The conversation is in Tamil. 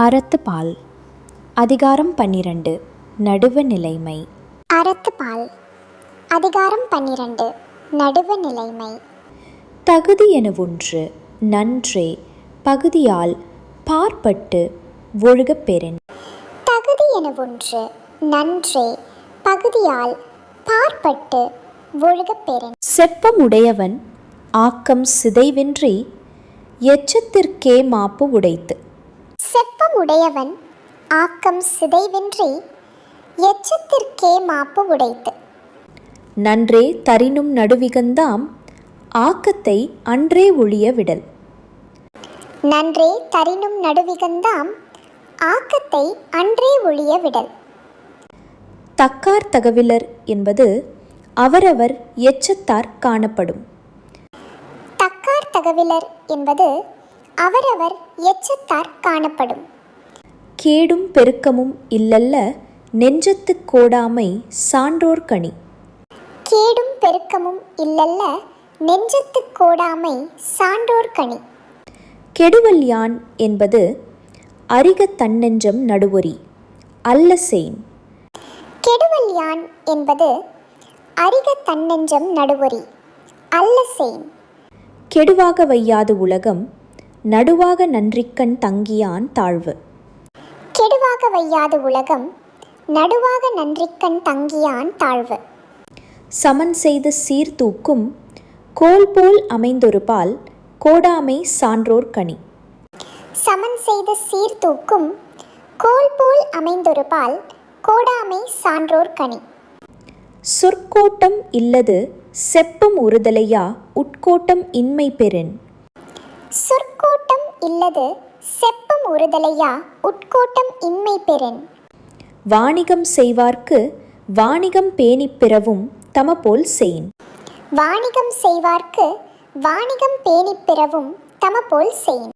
அறத்துப்பால் அதிகாரம் பன்னிரண்டு. நடுவு நிலைமை. அறத்துப்பால் அதிகாரம் பன்னிரண்டு. நடுவு நிலைமை. தகுதி என ஒன்று நன்றே. பகுதியால் பார்ப்பட்டு ஒழுகப் பெறின். தகுதி என ஒன்று நன்றே. பகுதியால் பார்ப்பட்டு ஒழுகப் பெறின். செப்பமுடையவன் ஆக்கம் சிதைவின்றி எச்சத்திற்கே மாப்பு உடைத்து. செப்பமுடையவன் ஆக்கம் சிதைவின்றி எச்சத்திற்கே மாப்பு உடைத்து. நன்றே தரினும் நடுவிகந்தாம் ஆக்கத்தை அன்றே ஒழிய விடல். நன்றே தரினும் நடுவிகந்தாம் ஆக்கத்தை அன்றே ஒழிய விடல். தக்கார் தகவிலர் என்பது அவரவர் எச்சத்தார் காணப்படும். தக்கார் தகவிலர் என்பது அவரவர் எச்சத்தார் காணப்படும். கேடும் பெருக்கமும் இல்லல்ல நெஞ்சத்துக் கோடாமை சான்றோர் கனி. கேடும் பெருக்கமும் இல்லல்ல நெஞ்சத்துக் கோடாமை சான்றோர் கனி. கெடுவல் யான் என்பது அரிக தன்னெஞ்சம் நடுவொரி அல்ல செயின் கெடுவல் யான் என்பது அரிக தன்னெஞ்சம் நடுவொரி அல்ல செயின் கெடுவாக வையாது உலகம் நடுவாக நன்றிக்கண் தங்கியான் தாழ்வு. கெடுவாக வையாது உலகம் நடுவாக நன்றிக்கண் தங்கியான் தாழ்வு. சமன் செய்து சீர்தூக்கும் கோல் போல் அமைந்தொரு பால் கோடாமை சான்றோர் கனி. சமன் செய்த சீர்தூக்கும் கோல் போல் அமைந்தொரு பால் கோடாமை சான்றோர் கனி. சொற்கோட்டம் இல்லது செப்பம் உறுதலையா உட்கோட்டம் இன்மை பெறின். சொற்கோட்டம் இல்லது செப்பம் உறுதலையா உட்கோட்டம் இன்மை பெறின். வாணிகம் செய்வார்க்கு வாணிகம் பேணிப் பிறவும் தமபோல் செயின் வாணிகம் செய்வார்க்கு வாணிகம் பேணிப் பிறவும் தமபோல் செயின்